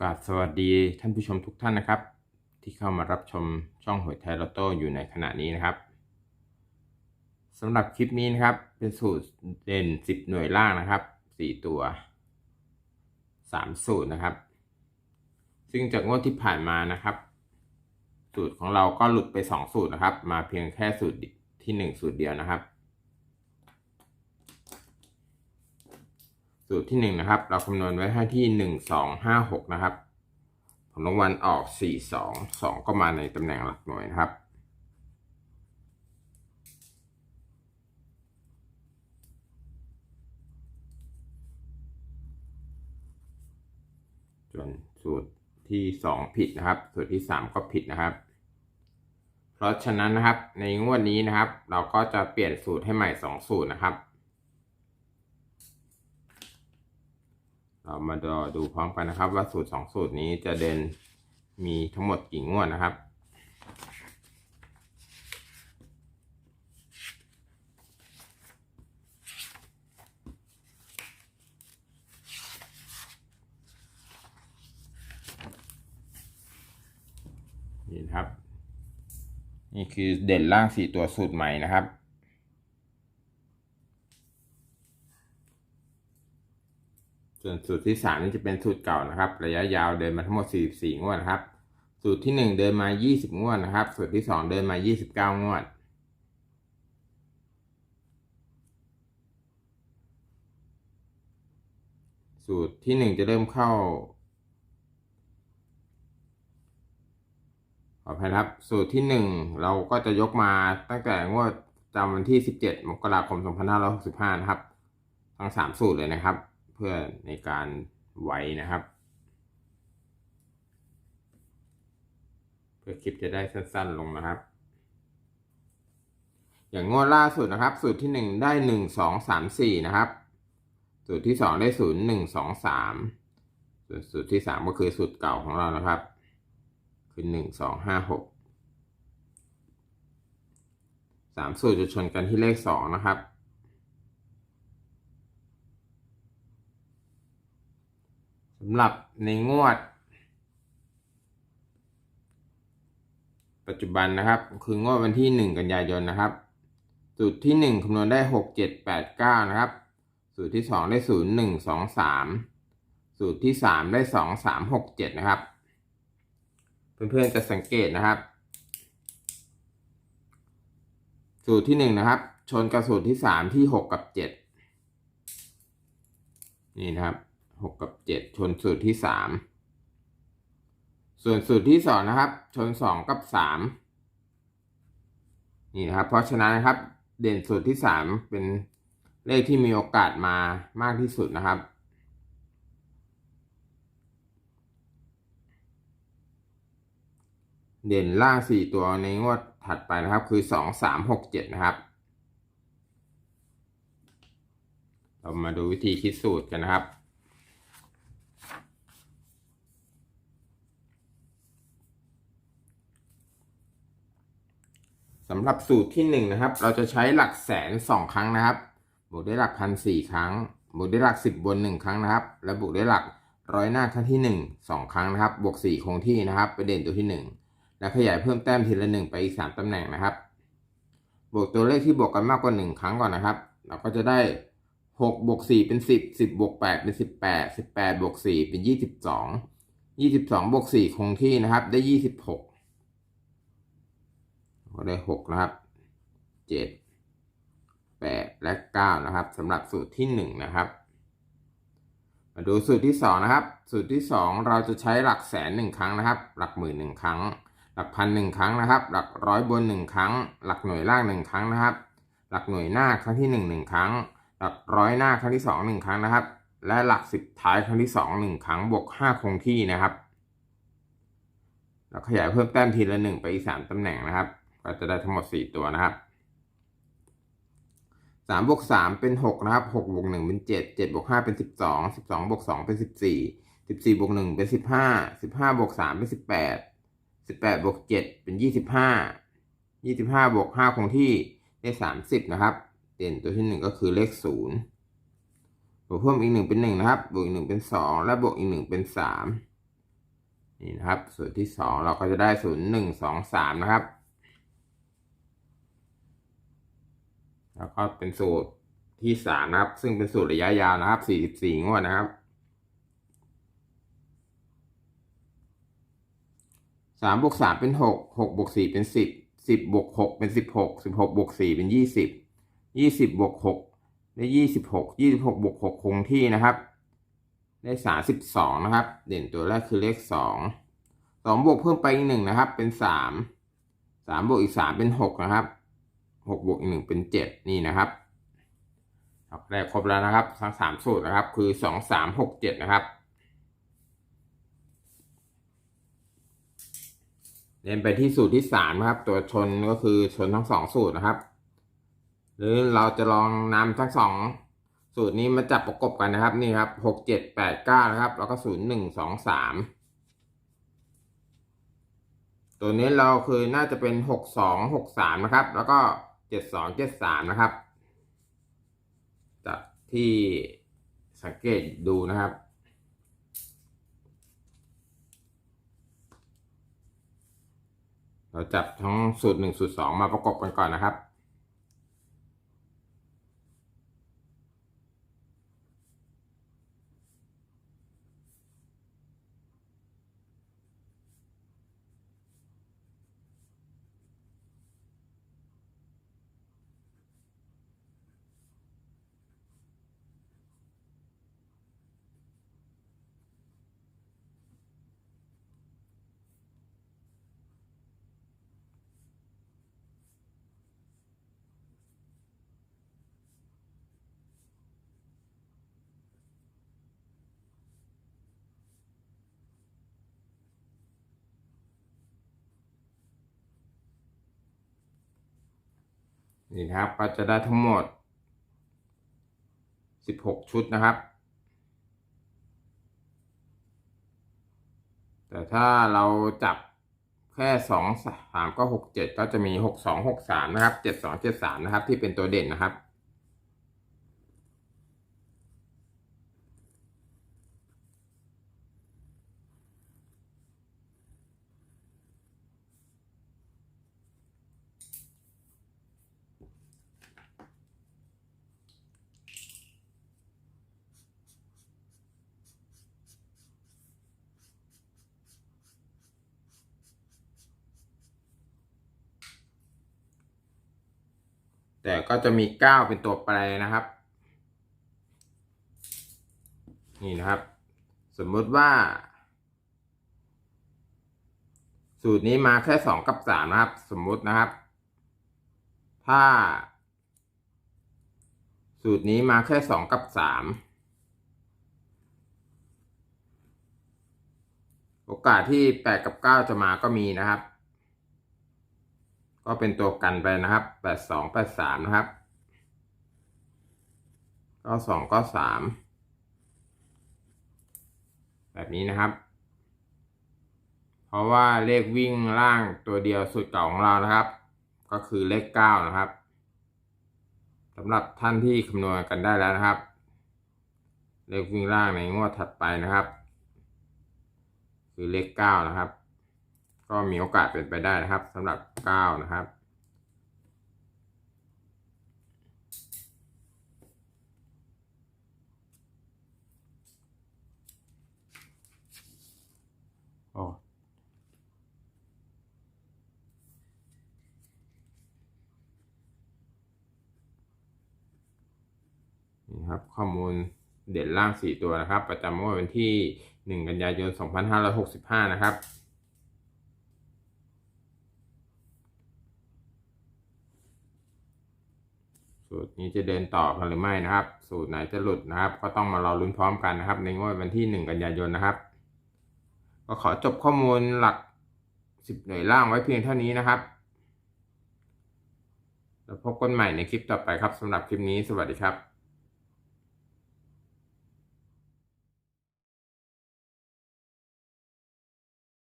กราบสวัสดีท่านผู้ชมทุกท่านนะครับ ที่เข้ามารับชมช่องหวยไทยลอตโต้อยู่ในขณะนี้นะครับสำหรับคลิปนี้นะครับ เป็นสูตรเด่น 10 หน่วยล่างนะครับ 4 ตัว 3 สูตรนะครับ ซึ่งจากงวดที่ผ่านมานะครับ สูตรของเราก็หลุดไป 2 สูตรนะครับ มาเพียงแค่สูตรที่ 1 สูตรเดียวนะครับ สูตรที่หนึ่งนะครับ เราคำนวณไว้ให้ที่หนึ่งสองห้าหกนะครับ ผลรางวัลออกสี่สองสองก็มาในตำแหน่งหลักหน่วยนะครับ ส่วนสูตรที่สองผิดนะครับ สูตรที่สามก็ผิดนะครับ เพราะฉะนั้นนะครับในงวดนี้นะครับ เราก็จะเปลี่ยนสูตรให้ใหม่สองสูตรนะครับ เรามาดูดูพร้อมกันนะครับ ว่าสูตรสองสูตรนี้จะเด่นมีทั้งหมดกี่งวดนะครับ นี่ครับ นี่คือเด่นล่างสี่ตัวสูตรใหม่นะครับ ส่วนสูตรที่สามนี่จะเป็นสูตรเก่านะครับ ระยะยาวเดินมาทั้งหมด 44 งวดนะครับ สูตรที่หนึ่งเดินมา 20 งวดนะครับ สูตรที่สองเดินมา 29 งวด สูตรที่หนึ่งจะเริ่มเข้าขออภัยครับสูตรที่หนึ่งเราก็จะยกมาตั้งแต่งวดจำวันที่ 17 มกราคม 2565 นะครับ ทั้งสามสูตรเลยนะครับ เพื่อในการไว้นะครับ เพื่อคลิปจะได้สั้น ๆ ลงนะครับ อย่างงวดล่าสุดนะครับ สูตรที่หนึ่งได้หนึ่งสองสามสี่นะครับ สูตรที่สองได้ศูนย์หนึ่งสองสามส่วนสูตรที่สามก็คือสูตรเก่าของเรานะครับ คือหนึ่งสองห้าหกสามสูตรจะชนกันที่เลขสองนะครับำหรับในงวด ปัจจุบันนะครับ คืองวดวันที่หนึ่งกันยายนนะครับ สูตรที่หนึ่งคำนวณได้หกเจ็ดแปดเก้านะครับ สูตรที่สองได้ศูนย์หนึ่งสองสามสูตรที่สามได้สองสามหกเจ็ดนะครับ เพื่อนๆจะสังเกตนะครับ สูตรที่หนึ่งนะครับ ชนกับสูตรที่สามที่หกกับเจ็ดนี่นะครับ หกกับเจ็ดชนสูตรที่สามส่วนสูตรที่สองนะครับ ชนสองกับสามนี่นะครับ เพราะฉะนั้นนะครับ เด่นสูตรที่สามเป็นเลขที่มีโอกาสมามากที่สุดนะครับ เด่นล่างสี่ตัวในงวดถัดไปนะครับ คือสองสามหกเจ็ดนะครับ เรามาดูวิธีคิดสูตรกันนะครับ สำหรับสูตรที่หนึ่งนะครับ เราจะใช้หลักแสนสองครั้งนะครับ บวกด้วยหลักพันสี่ครั้ง บวกด้วยหลักสิบบนหนึ่งครั้งนะครับ และบวกด้วยหลักร้อยหน้าครั้งที่หนึ่งสองครั้งนะครับ บวกสี่คงที่นะครับไปเด่นตัวที่หนึ่งและขยายเพิ่มแต้มทีละหนึ่งไปอีกสามตำแหน่งนะครับ บวกตัวเลขที่บวกกันมากกว่าหนึ่งครั้งก่อนนะครับ เราก็จะได้หกบวกสี่เป็นสิบสิบบวกแปดเป็นสิบแปดสิบแปดบวกสี่เป็นยี่สิบสองยี่สิบสองบวกสี่คงที่นะครับ ได้ยี่สิบหก ได้หกนะครับเจ็ดแปดและเก้านะครับสำหรับสูตรที่หนึ่งนะครับมาดูสูตรที่สองนะครับ สูตรที่สองเราจะใช้หลักแสนหนึ่งครั้งนะครับ หลักหมื่นหนึ่งครั้ง หลักพันหนึ่งครั้งนะครับ หลักร้อยบนหนึ่งครั้ง หลักหน่วยล่างหนึ่งครั้งนะครับ หลักหน่วยหน้าครั้งที่หนึ่งหนึ่งครั้ง หลักร้อยหน้าครั้งที่สองหนึ่งครั้งนะครับ และหลักสิบท้ายครั้งที่สองหนึ่งครั้งบวกห้าคงที่นะครับเราขยายเพิ่มแต้มทีละหนึ่งไปอีกสามตำแหน่งนะครับ ก็จะได้ทั้งหมดสี่ตัวนะครับสามบวกสามเป็นหกนะครับหกบวกหนึ่งเป็นเจ็ดเจ็ดบวกห้าเป็นสิบสองสิบสองบวกสองเป็นสิบสี่สิบสี่บวกหนึ่งเป็นสิบห้าสิบห้าบวกสามเป็นสิบแปดสิบแปดบวกเจ็ดเป็นยี่สิบห้ายี่สิบห้าบวกห้าคงที่ได้สามสิบนะครับ เด่นตัวที่หนึ่งก็คือเลขศูนย์บวกเพิ่มอีกหนึ่งเป็นหนึ่งนะครับ บวกอีกหนึ่งเป็นสองและบวกอีกหนึ่งเป็นสามนี่นะครับสูตรที่สองเราก็จะได้ศูนย์หนึ่งสองสามนะครับ แล้วก็เป็นสูตรที่สามนะครับ ซึ่งเป็นสูตรระยะยาวนะครับสี่สิบสี่งวดนะครับสามบวกสามเป็นหกหกบวกสี่เป็นสิบสิบบวกหกเป็นสิบหกสิบหกบวกสี่เป็นยี่สิบยี่สิบบวกหกได้ยี่สิบหกยี่สิบหกบวกหกคงที่นะครับ ได้สามสิบสองนะครับ เด่นตัวแรกคือเลขสองสองบวกเพิ่มไปอีกหนึ่งนะครับ เป็นสามสามบวกอีกสามเป็นหกนะครับ หกบวกอีกหนึ่งเป็นเจ็ดนี่นะครับครับได้ครบแล้วนะครับทั้งสามสูตรนะครับ คือสองสามหกเจ็ดนะครับ เน้นไปที่สูตรที่สามนะครับ ตัวชนก็คือชนทั้งสองสูตรนะครับ หรือเราจะลองนำทั้งสองสูตรนี้มาจับประกบกันนะครับนี่ครับหกเจ็ดแปดเก้านะครับ แล้วก็ศูนย์หนึ่งสองสามตัวนี้เราคือน่าจะเป็นหกสองหกสามนะครับ แล้วก็ เจ็ดสองเจ็ดสามนะครับจากที่สังเกตดูนะครับ เราจับทั้งสูตรหนึ่งสูตรสองมาประกบกันก่อนนะครับ นี่นะครับก็จะได้ทั้งหมด 16 ชุดนะครับ แต่ถ้าเราจับแค่2 3ก็6 7 ก็จะมี 6 2 6 3 นะครับ 7 2 7 3 นะครับ ที่เป็นตัวเด่นนะครับ แต่ก็จะมีเก้าเป็นตัวแปรนะครับ นี่นะครับ สมมติว่า สูตรนี้มาแค่สองกับสามนะครับ สมมตินะครับ ถ้า สูตรนี้มาแค่สองกับสามโอกาสที่แปดกับเก้าจะมาก็มีนะครับ ก็เป็นตัวกันไปนะครับแปดสองแปดสามนะครับก็สองก็สามแบบนี้นะครับ เพราะว่าเลขวิ่งล่างตัวเดียวสุดเก่าของเรานะครับ ก็คือเลขเก้านะครับสำหรับท่านที่คำนวณกันได้แล้วนะครับ เลขวิ่งล่างในงวดถัดไปนะครับ คือเลขเก้านะครับ ก็มีโอกาสเป็นไปได้นะครับสำหรับเก้านะครับ โอ้นี่ครับข้อมูลเด่นล่างสี่ตัวนะครับ ประจำงวดวันที่หนึ่งกันยายนสองพันห้าร้อยหกสิบห้านะครับ สูตรนี้จะเดินต่อกันหรือไม่นะครับ สูตรไหนจะหลุดนะครับ ก็ต้องมารอลุ้นพร้อมกันนะครับ ในงวดวันที่หนึ่งกันยายนนะครับ ก็ขอจบข้อมูลหลักสิบหน่วยล่างไว้เพียงเท่านี้นะครับแล้วพบกันใหม่ในคลิปต่อไปครับสำหรับคลิปนี้สวัสดีครับ